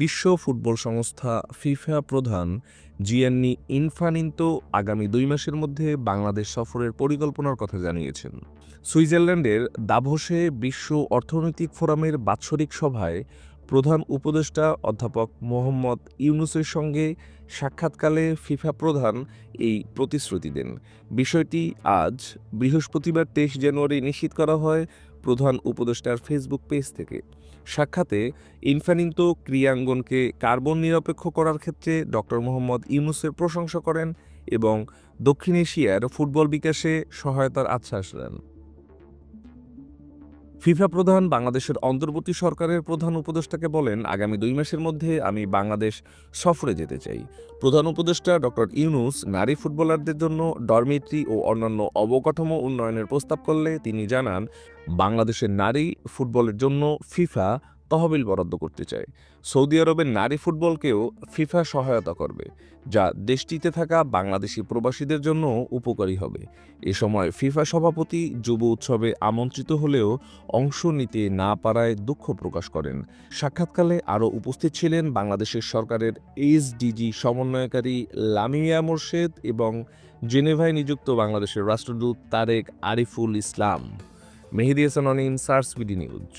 বিশ্ব ফুটবল সংস্থা ফিফা প্রধান জিয়ান্নি ইনফানিন্তো আগামী দুই মাসের মধ্যে বাংলাদেশ সফরের পরিকল্পনার কথা জানিয়েছেন। সুইজারল্যান্ডের দাভোসে বিশ্ব অর্থনৈতিক ফোরামের বাৎসরিক সভায় প্রধান উপদেষ্টা অধ্যাপক মোহাম্মদ ইউনুসের সঙ্গে সাক্ষাৎকালে ফিফা প্রধান এই প্রতিশ্রুতি দেন। বিষয়টি আজ বৃহস্পতিবার তেইশ জানুয়ারি নিশ্চিত করা হয় প্রধান উপদেষ্টার ফেসবুক পেজ থেকে। সাক্ষাতে ইনফানিন্তো ক্রিয়াঙ্গনকে কার্বন নিরপেক্ষ করার ক্ষেত্রে ডক্টর মোহাম্মদ ইউনুসের প্রশংসা করেন এবং দক্ষিণ এশিয়ার ফুটবল বিকাশে সহায়তার আশ্বাস দেন। ফিফা প্রধান, বাংলাদেশের অন্তর্বর্তী সরকারের প্রধান উপদেষ্টাকে বলেন, আগামী দুই মাসের মধ্যে আমি বাংলাদেশ সফরে যেতে চাই। প্রধান উপদেষ্টা ডক্টর ইউনুস নারী ফুটবলারদের জন্য ডরমিত্রি ও অন্যান্য অবকাঠামো উন্নয়নের প্রস্তাব করলে তিনি জানান, বাংলাদেশের নারী ফুটবলের জন্য ফিফা তহবিল বরাদ্দ করতে চায়। সৌদি আরবের নারী ফুটবলকেও ফিফা সহায়তা করবে, যা দেশটিতে থাকা বাংলাদেশি প্রবাসীদের জন্য উপকারী হবে। এ সময় ফিফা সভাপতি যুব উৎসবে আমন্ত্রিত হলেও অংশ নিতে না পারায় দুঃখ প্রকাশ করেন। সাক্ষাৎকালে আরও উপস্থিত ছিলেন বাংলাদেশের সরকারের এইচডিজি সমন্বয়কারী লামিয়া মোর্শেদ এবং জেনেভায় নিযুক্ত বাংলাদেশের রাষ্ট্রদূত তারেক আরিফুল ইসলাম। মেহেদি হাসান অনিম সার্স বিডি নিউজ।